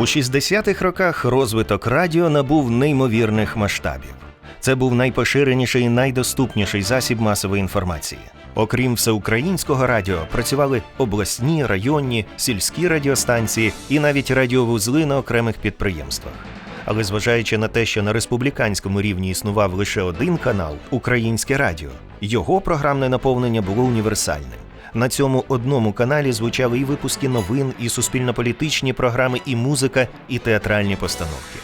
У 60-х роках розвиток радіо набув неймовірних масштабів. Це був найпоширеніший і найдоступніший засіб масової інформації. Окрім всеукраїнського радіо, працювали обласні, районні, сільські радіостанції і навіть радіовузли на окремих підприємствах. Але зважаючи на те, що на республіканському рівні існував лише один канал Українське Радіо, його програмне наповнення було універсальним. На цьому одному каналі звучали і випуски новин, і суспільно-політичні програми, і музика, і театральні постановки.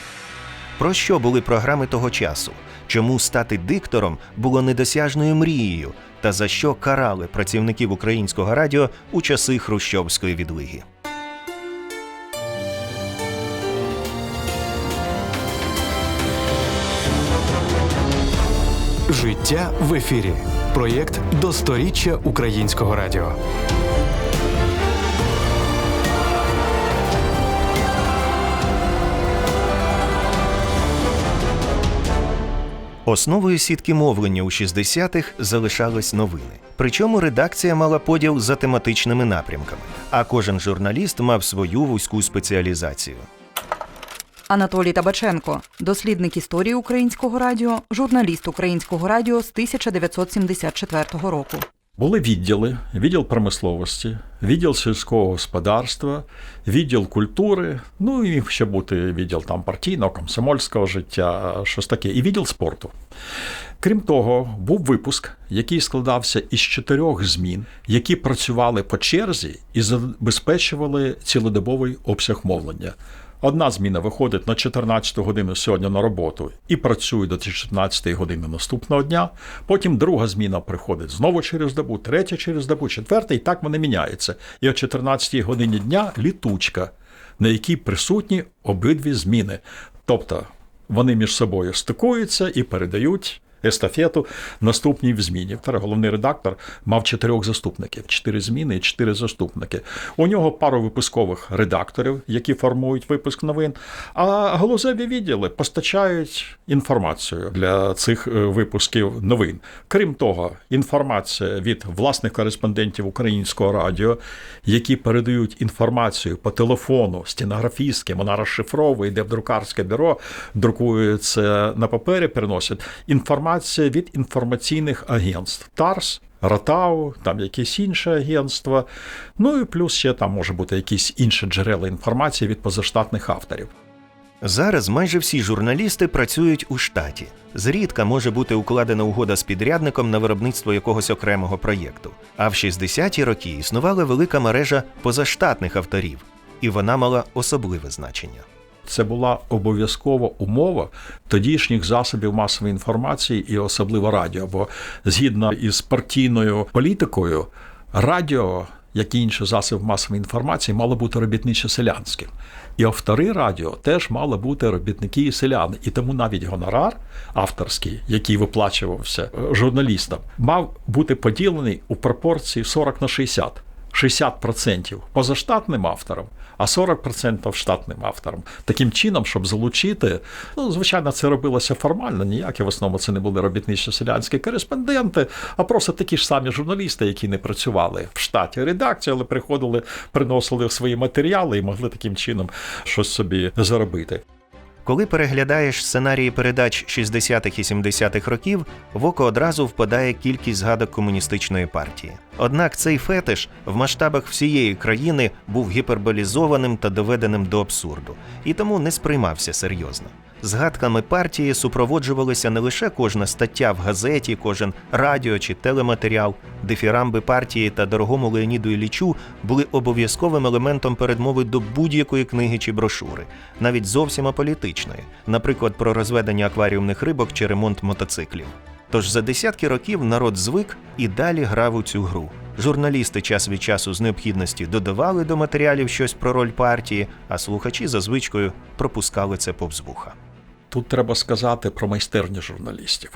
Про що були програми того часу? Чому стати диктором було недосяжною мрією, та за що карали працівників українського радіо у часи хрущовської відлиги? Життя в ефірі. Проєкт до сторіччя українського радіо. Основою сітки мовлення у 60-х залишались новини. Причому редакція мала поділ за тематичними напрямками, а кожен журналіст мав свою вузьку спеціалізацію. Анатолій Табаченко, дослідник історії українського радіо, журналіст українського радіо з 1974 року. Були відділи: відділ промисловості, відділ сільського господарства, відділ культури, ну і міг ще бути відділ там партійного, комсомольського життя, щось таке, і відділ спорту. Крім того, був випуск, який складався із чотирьох змін, які працювали по черзі і забезпечували цілодобовий обсяг мовлення. Одна зміна виходить на 14 годину сьогодні на роботу і працює до 14 години наступного дня. Потім друга зміна приходить знову через добу, третя через добу, четверта, і так вони міняються. І о 14 годині дня літучка, на якій присутні обидві зміни. Тобто вони між собою стикуються і передають. Естафету наступній в зміні. Втора головний редактор мав чотирьох заступників, чотири зміни і чотири заступники. У нього пару випускових редакторів, які формують випуск новин. А галузеві відділи постачають інформацію для цих е, випусків новин. Крім того, інформація від власних кореспондентів українського радіо, які передають інформацію по телефону, стенографістськи, вона розшифровує, йде в друкарське бюро, друкує це на папері, переносять інформація від інформаційних агентств ТАРС. Ратау, там якісь інші агентства. Ну і плюс ще там може бути якісь інші джерела інформації від позаштатних авторів. Зараз майже всі журналісти працюють у штаті. Зрідка може бути укладена угода з підрядником на виробництво якогось окремого проєкту. А в 60-ті роки існувала велика мережа позаштатних авторів, і вона мала особливе значення. Це була обов'язкова умова тодішніх засобів масової інформації і особливо радіо. Бо згідно із партійною політикою, радіо, як і інші засоби масової інформації, мало бути робітничо селянським. І автори радіо теж мали бути робітники і селяни. І тому навіть гонорар авторський, який виплачувався журналістам, мав бути поділений у пропорції 40 на 60. 60% позаштатним авторам, а 40% штатним авторам. Таким чином, щоб залучити, ну, звичайно, це робилося формально, ніякі в основному це не були робітничо селянські кореспонденти, а просто такі ж самі журналісти, які не працювали в штаті редакції, але приходили, приносили свої матеріали і могли таким чином щось собі заробити. Коли переглядаєш сценарії передач 60-х і 70-х років, в око одразу впадає кількість згадок комуністичної партії. Однак цей фетиш в масштабах всієї країни був гіперболізованим та доведеним до абсурду, і тому не сприймався серйозно. Згадками партії супроводжувалися не лише кожна стаття в газеті, кожен радіо чи телематеріал. Дифірамби партії та дорогому Леоніду Іллічу були обов'язковим елементом передмови до будь-якої книги чи брошури, навіть зовсім аполітичної, наприклад, про розведення акваріумних рибок чи ремонт мотоциклів. Тож за десятки років народ звик і далі грав у цю гру. Журналісти час від часу з необхідності додавали до матеріалів щось про роль партії, а слухачі за звичкою пропускали це повз вуха. Тут треба сказати про майстерні журналістів.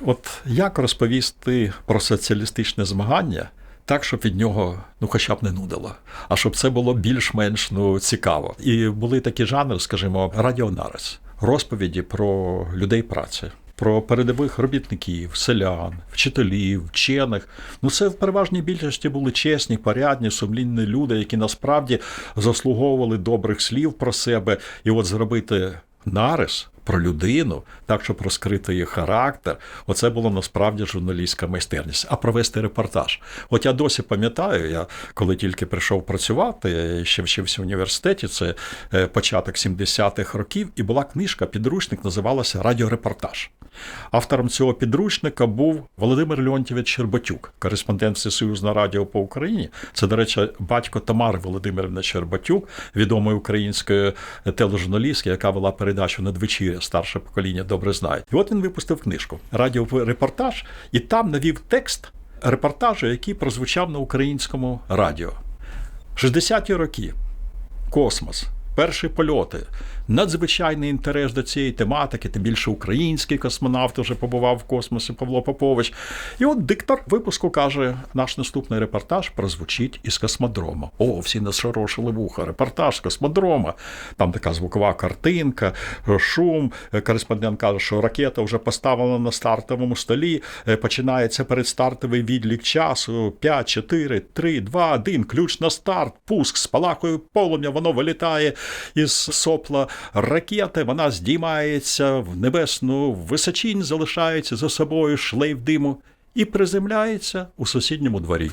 От як розповісти про соціалістичне змагання так, щоб від нього ну хоча б не нудило, а щоб це було більш-менш ну, цікаво. І були такі жанри, скажімо, радіонарис, розповіді про людей праці. про передових робітників, селян, вчителів, вчених. Ну, це в переважній більшості були чесні, порядні, сумлінні люди, які насправді заслуговували добрих слів про себе. І от зробити нарис про людину, так щоб розкрити її характер. Оце було насправді журналістська майстерність. А провести репортаж. От я досі пам'ятаю, я коли тільки прийшов працювати, ще вчився в університеті, це е, початок 70-х років, і була книжка, підручник називалася Радіорепортаж. Автором цього підручника був Володимир Леонтьєвич Щербатюк, кореспондент Всесоюзного радіо по Україні. Це, до речі, батько Тамари Володимирівни Щербатюк, відомої української тележурналістки, яка вела передачу надвечір'я, старше покоління добре знає. І от він випустив книжку Радіорепортаж, і там навів текст репортажу, який прозвучав на українському радіо. 60-ті роки. Космос. Перші польоти, надзвичайний інтерес до цієї тематики, тим більше український космонавт вже побував в космосі Павло Попович. І от диктор випуску каже: наш наступний репортаж прозвучить із космодрома. О, всі нашорошили вуха. Репортаж з космодрома. Там така звукова картинка, шум. Кореспондент каже, що ракета вже поставлена на стартовому столі. Е, Починається передстартовий відлік часу. 5, 4, 3, 2, 1. Ключ на старт, пуск, спалахує полум'я, воно вилітає із сопла ракети. Вона здіймається в небесну височінь, залишається за собою шлейф диму і приземляється у сусідньому дворі.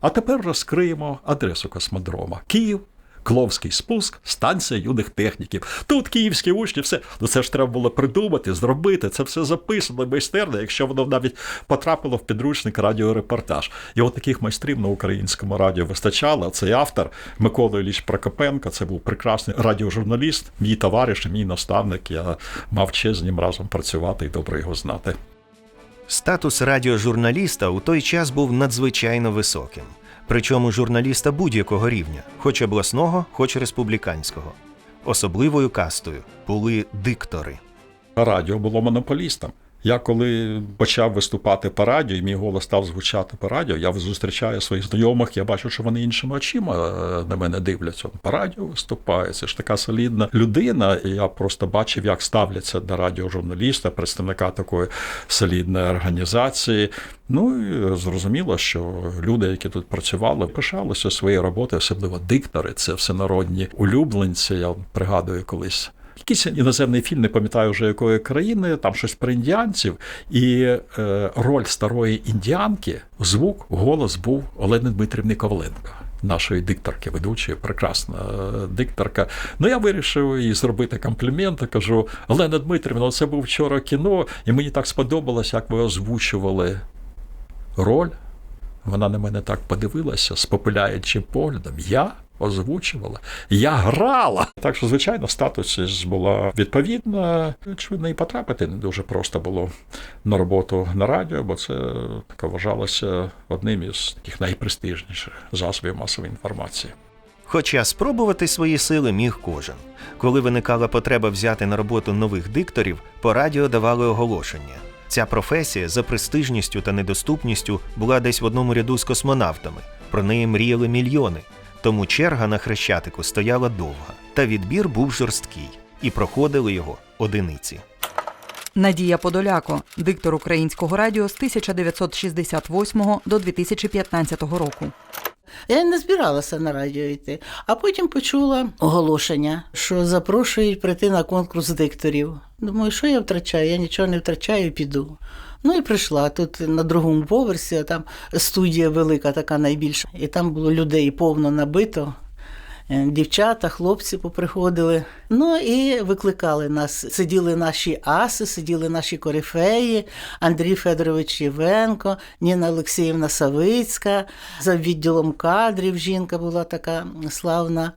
А тепер розкриємо адресу космодрома. Київ. Кловський спуск, станція юних техніків. Тут київські учні, все. Ну це ж треба було придумати, зробити. Це все записано майстерно, якщо воно навіть потрапило в підручник радіорепортаж. І от таких майстрів на українському радіо вистачало. Цей автор Микола Ілліч Прокопенко. Це був прекрасний радіожурналіст, мій товариш, мій наставник. Я мав честь з ним разом працювати і добре його знати. Статус радіожурналіста у той час був надзвичайно високим. Причому журналіста будь-якого рівня, хоч обласного, хоч республіканського. Особливою кастою були диктори. Радіо було монополістом. Я коли почав виступати по радіо, і мій голос став звучати по радіо, я зустрічаю своїх знайомих, я бачу, що вони іншими очима е, на мене дивляться. По радіо виступає. Це ж така солідна людина. І я просто бачив, як ставляться до радіожурналіста, представника такої солідної організації. Ну і зрозуміло, що люди, які тут працювали, пишалися своєю роботою, особливо диктори, це всенародні улюбленці. Я пригадую колись. Якийсь іноземний фільм, не пам'ятаю вже якої країни, там щось про індіанців, і е, роль старої індіанки, звук, голос був Олени Дмитрівни Коваленко. Нашої дикторки, ведучої, прекрасна е, дикторка. Ну я вирішив їй зробити комплімент. Кажу: Олена Дмитрівна, це був вчора кіно, і мені так сподобалось, як ви озвучували роль. Вона на мене так подивилася з попиляючим поглядом. Я озвучувала, я грала. Так що, звичайно, статус була відповідна. Очевидно, і потрапити не дуже просто було на роботу на радіо, бо це таке вважалося одним із таких найпрестижніших засобів масової інформації. Хоча спробувати свої сили міг кожен. Коли виникала потреба взяти на роботу нових дикторів, по радіо давали оголошення. Ця професія за престижністю та недоступністю була десь в одному ряду з космонавтами. Про неї мріяли мільйони. Тому черга на хрещатику стояла довга, та відбір був жорсткий, і проходили його одиниці. Надія Подоляко, диктор українського радіо з 1968 до 2015 року. Я не збиралася на радіо йти, а потім почула оголошення, що запрошують прийти на конкурс дикторів. Думаю, що я втрачаю? Я нічого не втрачаю, піду. Ну і прийшла тут на другому поверсі, там студія велика, така найбільша, і там було людей повно набито. Е, Дівчата, хлопці поприходили. Ну і викликали нас. Сиділи наші аси, сиділи наші корифеї, Андрій Федорович Євенко, Ніна Олексіївна Савицька, за відділом кадрів жінка була така славна.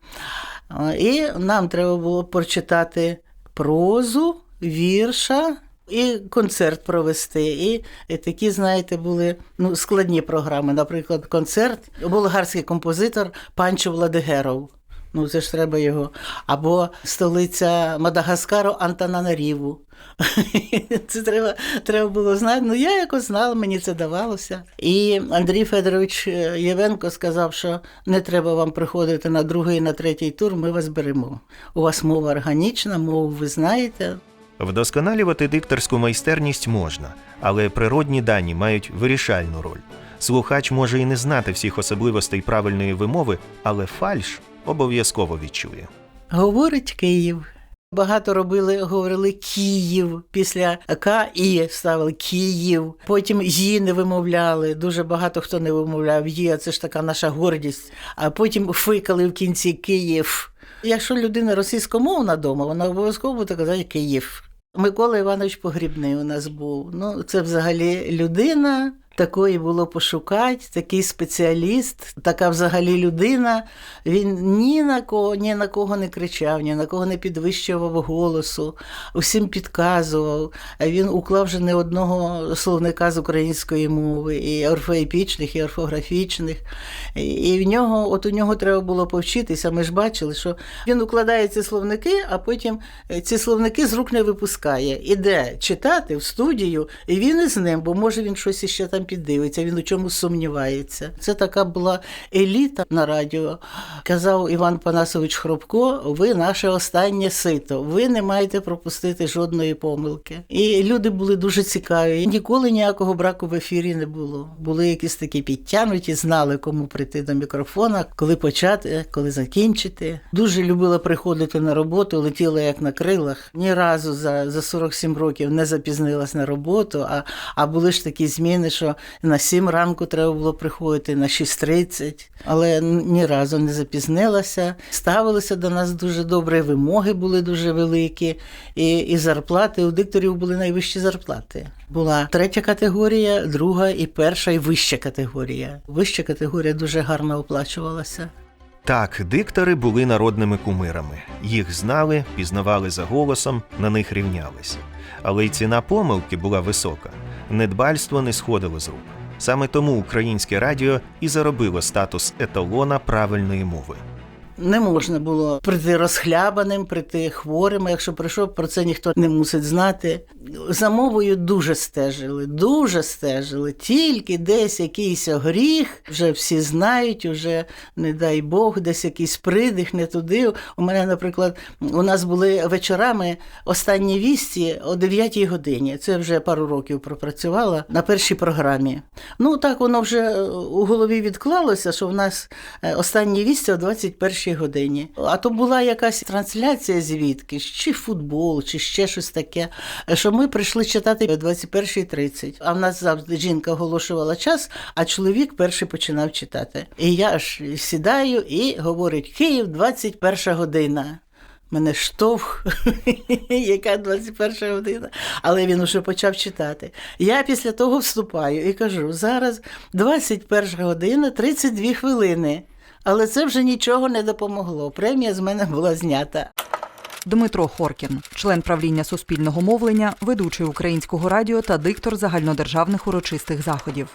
Е, І нам треба було прочитати прозу, вірша. І концерт провести, і, такі, знаєте, були ну, складні програми. Наприклад, концерт, болгарський композитор Панчо Владигеров. Ну, це ж треба його. Або столиця Мадагаскару Антананаріву. Це треба, треба було знати. Ну, я якось знала, мені це давалося. І Андрій Федорович Євенко сказав, що не треба вам приходити на другий, на третій тур, ми вас беремо. У вас мова органічна, мову ви знаєте. Вдосконалювати дикторську майстерність можна, але природні дані мають вирішальну роль. Слухач може і не знати всіх особливостей правильної вимови, але фальш обов'язково відчує. Говорить Київ. Багато робили, говорили Київ. Після К і ставили Київ. Потім «ї» не вимовляли. Дуже багато хто не вимовляв «ї», а це ж така наша гордість. А потім фикали в кінці Київ. Якщо людина російськомовна вдома, вона обов'язково буде казати Київ. Микола Іванович Погрібний у нас був. Ну, це взагалі людина. Такої було пошукати, такий спеціаліст, така взагалі людина. Він ні на кого, ні на кого не кричав, ні на кого не підвищував голосу, усім підказував. Він уклав вже не одного словника з української мови, і орфоепічних, і орфографічних. І- в нього, от у нього треба було повчитися. Ми ж бачили, що він укладає ці словники, а потім е, ці словники з рук не випускає. Іде читати в студію, і він із ним, бо може він щось іще там піддивиться, він у чомусь сумнівається. Це така була еліта на радіо. Казав Іван Панасович Хробко: ви наше останнє сито, ви не маєте пропустити жодної помилки. І люди були дуже цікаві. Ніколи ніякого браку в ефірі не було. Були якісь такі підтягнуті, знали, кому прийти до мікрофона, коли почати, коли закінчити. Дуже любила приходити на роботу, летіла як на крилах. Ні разу за, за 47 років не запізнилась на роботу. А, а були ж такі зміни, що на 7 ранку треба було приходити, на 6.30, але ні разу не запізнилася. Ставилися до нас дуже добре, вимоги були дуже великі, і, і зарплати у дикторів були найвищі зарплати. Була третя категорія, друга і перша, і вища категорія. Вища категорія дуже гарно оплачувалася. Так, диктори були народними кумирами. Їх знали, пізнавали за голосом, на них рівнялись. Але й ціна помилки була висока. Недбальство не сходило з рук. Саме тому українське радіо і заробило статус еталона правильної мови. Не можна було прийти розхлябаним, прийти хворим. Якщо прийшов, про це ніхто не мусить знати. За мовою дуже стежили, дуже стежили. Тільки десь якийсь гріх, вже всі знають, уже не дай Бог, десь якийсь придих не туди. У мене, наприклад, у нас були вечорами останні вісті о 9 годині. Це вже пару років пропрацювала на першій програмі. Ну так воно вже у голові відклалося, що в нас е, останні вісті о 21 годині. А то була якась трансляція звідки, чи футбол, чи ще щось таке. Що ми прийшли читати о 21.30. А в нас завжди жінка оголошувала час, а чоловік перший починав читати. І я ж сідаю і говорить: Київ, 21 година. Мене штовх, яка 21 година, але він уже почав читати. Я після того вступаю і кажу: зараз 21 година 32 хвилини. Але це вже нічого не допомогло. Премія з мене була знята. Дмитро Хоркін, член правління суспільного мовлення, ведучий українського радіо та диктор загальнодержавних урочистих заходів.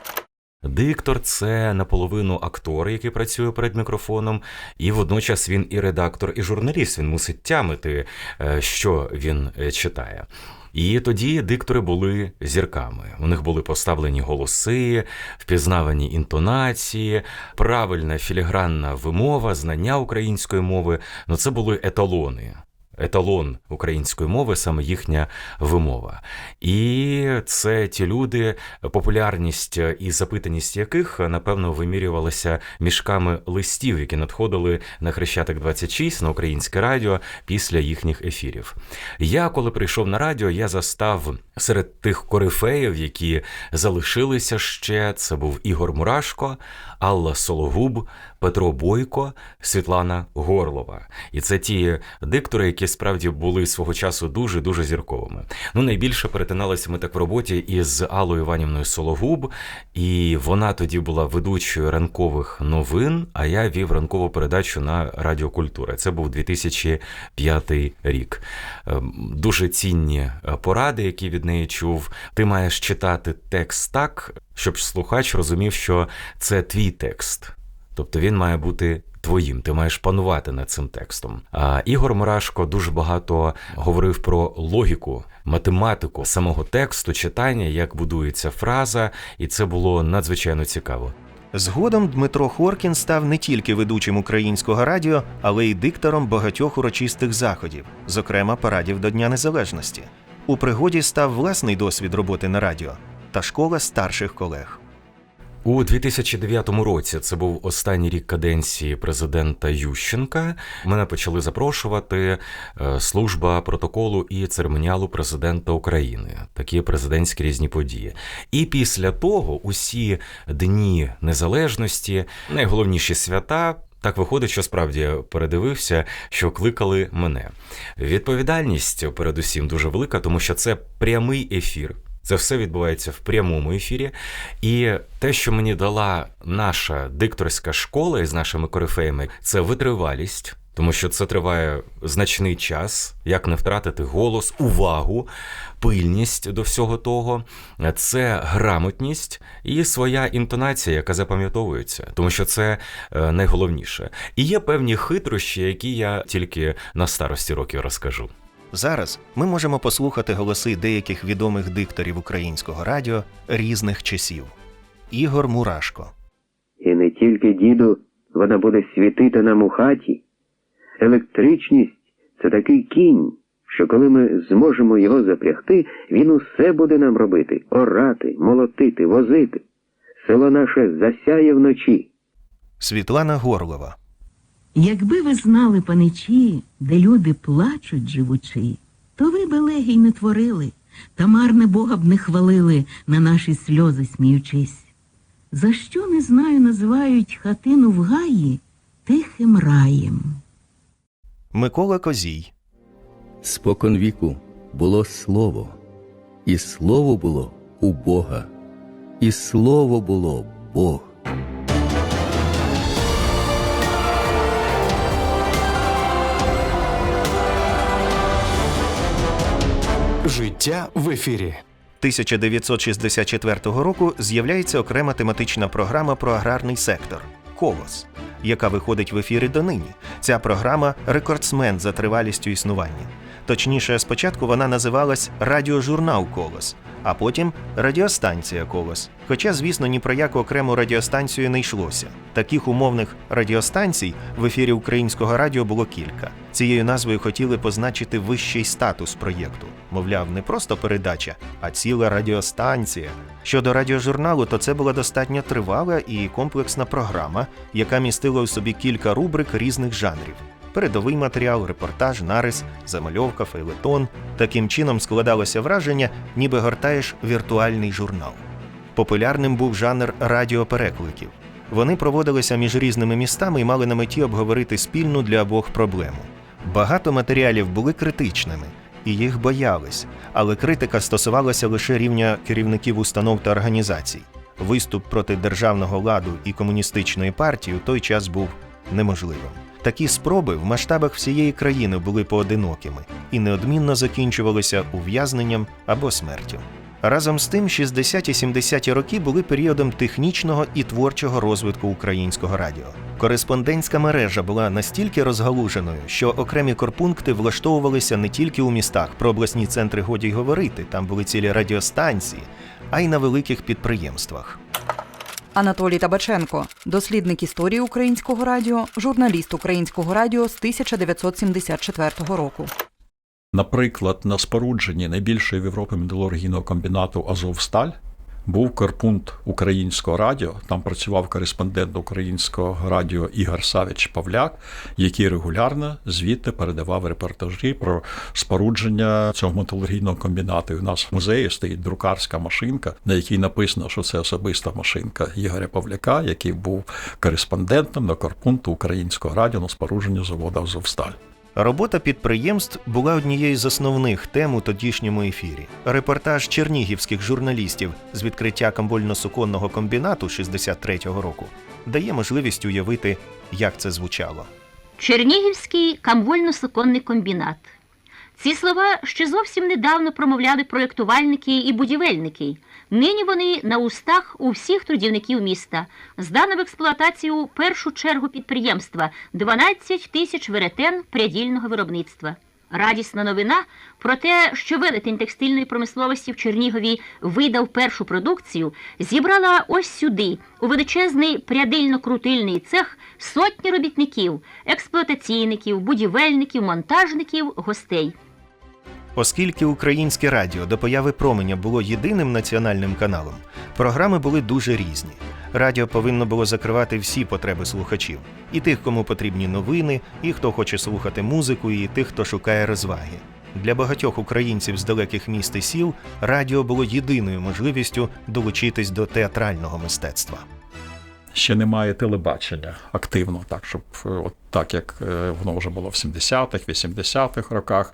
Диктор це наполовину актор, який працює перед мікрофоном, і водночас він і редактор, і журналіст. Він мусить тямити, е, що він е, читає. І тоді диктори були зірками. У них були поставлені голоси, впізнавані інтонації, правильна філігранна вимова, знання української мови. Ну це були еталони. Еталон української мови, саме їхня вимова. І це ті люди, популярність і запитаність яких, напевно, вимірювалася мішками листів, які надходили на Хрещатик 26 на українське радіо після їхніх ефірів. Я, коли прийшов на радіо, я застав серед тих корифеїв, які залишилися ще. Це був Ігор Мурашко, Алла Сологуб, Петро Бойко, Світлана Горлова. І це ті диктори, які справді були свого часу дуже дуже зірковими. Ну, найбільше перетиналися ми так в роботі із Аллою Іванівною Сологуб, і вона тоді була ведучою ранкових новин. А я вів ранкову передачу на Радіо Культура. Це був 2005 рік. Ем, Дуже цінні е, поради, які від неї чув. Ти маєш читати текст так, щоб слухач розумів, що це твій текст. Тобто він має бути твоїм, ти маєш панувати над цим текстом. А Ігор Мурашко дуже багато говорив про логіку, математику самого тексту, читання, як будується фраза, і це було надзвичайно цікаво. Згодом Дмитро Хоркін став не тільки ведучим українського радіо, але й диктором багатьох урочистих заходів, зокрема парадів до Дня Незалежності. У пригоді став власний досвід роботи на радіо та школа старших колег. У 2009 році це був останній рік каденції президента Ющенка. Мене почали запрошувати е, служба протоколу і церемоніалу президента України, такі президентські різні події. І після того усі дні незалежності, найголовніші свята. Так виходить, що справді передивився, що кликали мене. Відповідальність, передусім, дуже велика, тому що це прямий ефір. Це все відбувається в прямому ефірі. І те, що мені дала наша дикторська школа із нашими корифеями, це витривалість, тому що це триває значний час, як не втратити голос, увагу, пильність до всього того. Це грамотність і своя інтонація, яка запам'ятовується, тому що це е, найголовніше. І є певні хитрощі, які я тільки на старості років розкажу. Зараз ми можемо послухати голоси деяких відомих дикторів українського радіо різних часів. Ігор Мурашко, І не тільки, діду, вона буде світити нам у хаті. Електричність це такий кінь, що коли ми зможемо його запрягти, він усе буде нам робити орати, молотити, возити. Село наше засяє вночі. Світлана Горлова, Якби ви знали паничі, де люди плачуть живучи, то ви б елегій не творили, та марне Бога б не хвалили на наші сльози сміючись. За що не знаю, називають хатину в гаї тихим раєм. Микола Козій, Спокон віку було слово, і слово було у Бога, і слово було Бог. Життя в ефірі. 1964 року з'являється окрема тематична програма про аграрний сектор Колос, яка виходить в ефірі донині. Ця програма рекордсмен за тривалістю існування. Точніше, спочатку вона називалась Радіожурнал Колос, а потім Радіостанція Колос. Хоча, звісно, ні про яку окрему радіостанцію не йшлося. Таких умовних радіостанцій в ефірі українського радіо було кілька. Цією назвою хотіли позначити вищий статус проєкту. Мовляв, не просто передача, а ціла радіостанція. Щодо радіожурналу, то це була достатньо тривала і комплексна програма, яка містила у собі кілька рубрик різних жанрів. Передовий матеріал, репортаж, нарис, замальовка, фейлетон. Таким чином складалося враження, ніби гортаєш віртуальний журнал. Популярним був жанр радіоперекликів. Вони проводилися між різними містами і мали на меті обговорити спільну для обох проблему. Багато матеріалів були критичними, і їх боялись, але критика стосувалася лише рівня керівників установ та організацій. Виступ проти державного ладу і комуністичної партії у той час був неможливим. Такі спроби в масштабах всієї країни були поодинокими і неодмінно закінчувалися ув'язненням або смертю. Разом з тим, 60-70-ті роки були періодом технічного і творчого розвитку українського радіо. Кореспондентська мережа була настільки розгалуженою, що окремі корпункти влаштовувалися не тільки у містах, про обласні центри годі й говорити, там були цілі радіостанції, а й на великих підприємствах. Анатолій Табаченко, дослідник історії українського радіо, журналіст українського радіо з 1974 року. Наприклад, на спорудженні найбільшої в Європі металургійного комбінату Азовсталь був корпункт українського радіо. Там працював кореспондент українського радіо Ігор Савіч Павляк, який регулярно звідти передавав репортажі про спорудження цього металургійного комбінату. І у нас в музеї стоїть друкарська машинка, на якій написано, що це особиста машинка Ігоря Павляка, який був кореспондентом на корпункту українського радіо на спорудження заводу Азовсталь. Робота підприємств була однією з основних тем у тодішньому ефірі. Репортаж чернігівських журналістів з відкриття камбольно-суконного комбінату 63-го року дає можливість уявити, як це звучало. Чернігівський камвольно-суконний комбінат. Ці слова ще зовсім недавно промовляли проєктувальники і будівельники. Нині вони на устах у всіх трудівників міста. Здано в експлуатацію першу чергу підприємства 12 тисяч веретен прядільного виробництва. Радісна новина про те, що велетень текстильної промисловості в Чернігові видав першу продукцію, зібрала ось сюди, у величезний прядильно-крутильний цех, сотні робітників, експлуатаційників, будівельників, монтажників, гостей. Оскільки українське радіо до появи променя було єдиним національним каналом, програми були дуже різні. Радіо повинно було закривати всі потреби слухачів: і тих, кому потрібні новини, і хто хоче слухати музику, і тих, хто шукає розваги. Для багатьох українців з далеких міст і сіл радіо було єдиною можливістю долучитись до театрального мистецтва. Ще немає телебачення активно, так щоб е, от так як е, воно вже було в 70-х, 80-х роках.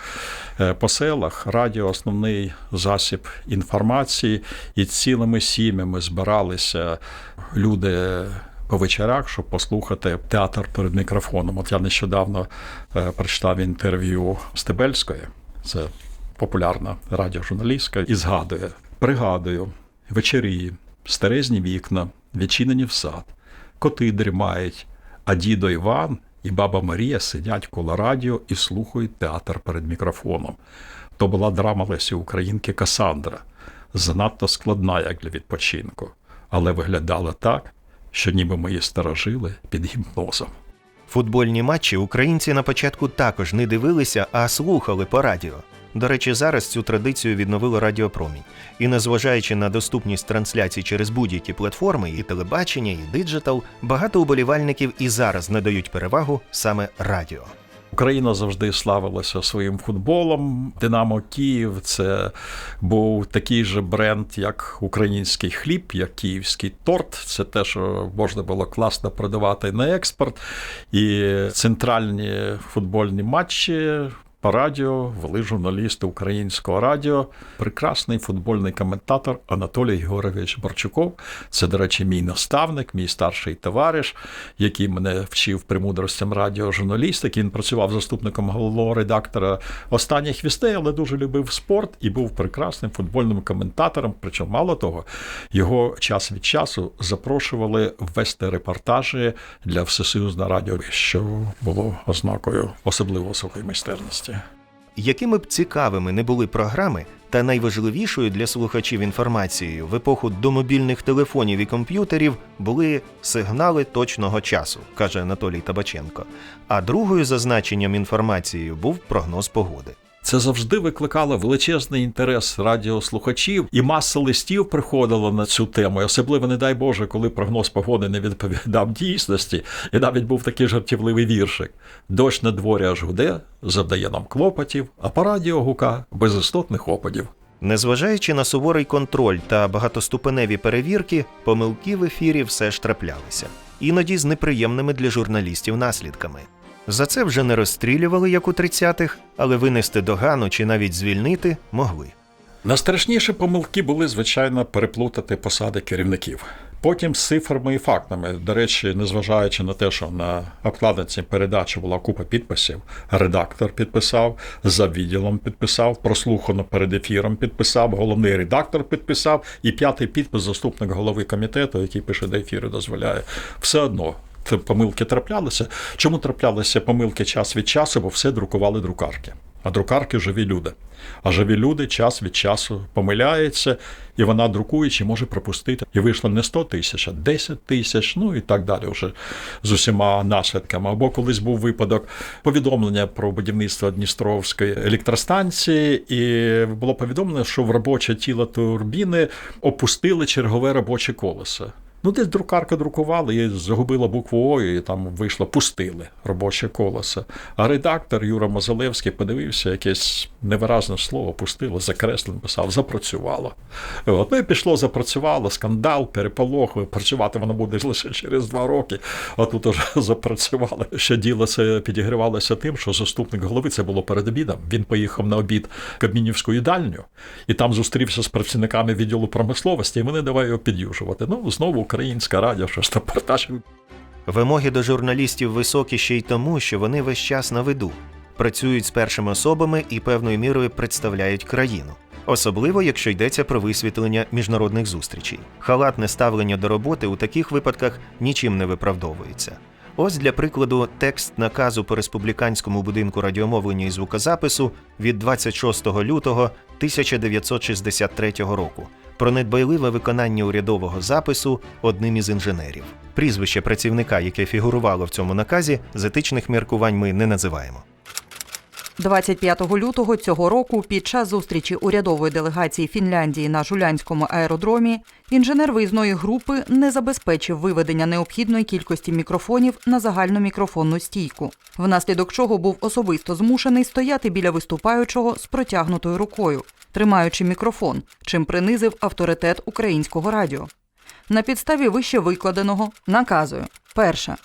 Е, По селах радіо основний засіб інформації, і цілими сім'ями збиралися люди. По вечорах, щоб послухати театр перед мікрофоном. От я нещодавно прочитав інтерв'ю Стебельської, це популярна радіожурналістка, і згадує, пригадую, вечері, старезні вікна, відчинені в сад, коти дрімають, а дідо Іван і баба Марія сидять коло радіо і слухають театр перед мікрофоном. То була драма Лесі Українки Касандра, занадто складна, як для відпочинку, але виглядала так, що ніби ми її старожили під гіпнозом. Футбольні матчі українці на початку також не дивилися, а слухали по радіо. До речі, зараз цю традицію відновило Радіопромінь. І незважаючи на доступність трансляцій через будь-які платформи, і телебачення, і диджитал, багато уболівальників і зараз надають перевагу саме радіо. Україна завжди славилася своїм футболом. Динамо Київ це був такий же бренд, як український хліб, як київський торт. Це те, що можна було класно продавати на експорт. І центральні футбольні матчі. По радіо вели журналісти українського радіо, прекрасний футбольний коментатор Анатолій Георгійович Борчуков. Це, до речі, мій наставник, мій старший товариш, який мене вчив премудростям радіожурналістики. Він працював заступником головного редактора останніх вістей, але дуже любив спорт і був прекрасним футбольним коментатором. Причому, мало того, його час від часу запрошували вести репортажі для всесоюзного радіо, що було ознакою особливо високої майстерності. Якими б цікавими не були програми, та найважливішою для слухачів інформацією в епоху домобільних телефонів і комп'ютерів були сигнали точного часу, каже Анатолій Табаченко. А другою зазначенням інформацією був прогноз погоди. Це завжди викликало величезний інтерес радіослухачів, і маса листів приходила на цю тему. І особливо, не дай Боже, коли прогноз погоди не відповідав дійсності, і навіть був такий жартівливий віршик: дощ на дворі аж гуде, завдає нам клопотів, а по радіо гука безістотних опадів. Незважаючи на суворий контроль та багатоступеневі перевірки, помилки в ефірі все ж траплялися, іноді з неприємними для журналістів наслідками. За це вже не розстрілювали, як у 30-х, але винести догану чи навіть звільнити могли. Найстрашніші помилки були, звичайно, переплутати посади керівників. Потім з цифрами і фактами. До речі, незважаючи на те, що на обкладинці передачі була купа підписів, редактор підписав, за відділом підписав, прослухано перед ефіром підписав, головний редактор підписав, і п'ятий підпис заступник голови комітету, який пише до ефіру, дозволяє. Все одно помилки траплялися. Чому траплялися помилки час від часу? Бо все друкували друкарки. А друкарки живі люди. А живі люди час від часу помиляються, і вона друкуючи може пропустити. І вийшло не 100 тисяч, а 10 тисяч, ну і так далі, вже з усіма наслідками. Або колись був випадок повідомлення про будівництво Дністровської електростанції, і було повідомлено, що в робоче тіло турбіни опустили чергове робоче колесо. Ну, десь друкарка друкувала і загубила букву О, і там вийшло пустили робоче колесо. А редактор Юра Мозалевський подивився якесь невиразне слово, пустило, закреслено, писав, запрацювало. От, ну і пішло, запрацювало, скандал, переполох, працювати воно буде лише через два роки. А тут уже запрацювало. Ще діло це підігрівалося тим, що заступник голови це було перед обідом. Він поїхав на обід Кабмінівську їдальню і там зустрівся з працівниками відділу промисловості, і вони давай його під'южувати. Ну, знову українська радіо, що ж репортаж Вимоги до журналістів високі ще й тому, що вони весь час на виду, працюють з першими особами і певною мірою представляють країну. Особливо, якщо йдеться про висвітлення міжнародних зустрічей. Халатне ставлення до роботи у таких випадках нічим не виправдовується. Ось для прикладу текст наказу по республіканському будинку радіомовлення і звукозапису від 26 лютого 1963 року про недбайливе виконання урядового запису одним із інженерів. Прізвище працівника, яке фігурувало в цьому наказі, з етичних міркувань ми не називаємо. 25 лютого цього року під час зустрічі урядової делегації Фінляндії на Жулянському аеродромі інженер виїзної групи не забезпечив виведення необхідної кількості мікрофонів на загальну мікрофонну стійку, внаслідок чого був особисто змушений стояти біля виступаючого з протягнутою рукою, тримаючи мікрофон, чим принизив авторитет українського радіо. На підставі вище викладеного наказую: перше.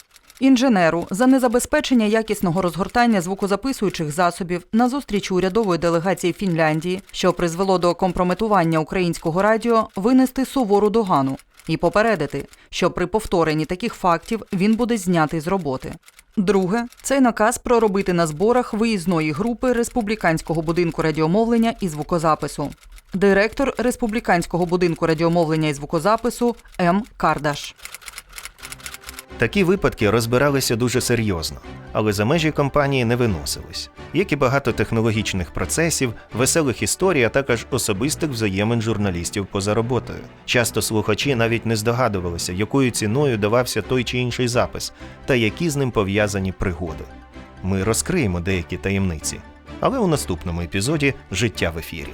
Інженеру за незабезпечення якісного розгортання звукозаписуючих засобів на зустріч урядової делегації Фінляндії, що призвело до компрометування українського радіо, винести сувору догану і попередити, що при повторенні таких фактів він буде знятий з роботи. Друге, цей наказ проробити на зборах виїзної групи республіканського будинку радіомовлення і звукозапису. Директор республіканського будинку радіомовлення і звукозапису М. Кардаш. Такі випадки розбиралися дуже серйозно, але за межі компанії не виносились, як і багато технологічних процесів, веселих історій, а також особистих взаємин журналістів поза роботою. Часто слухачі навіть не здогадувалися, якою ціною давався той чи інший запис, та які з ним пов'язані пригоди. Ми розкриємо деякі таємниці, але у наступному епізоді Життя в ефірі.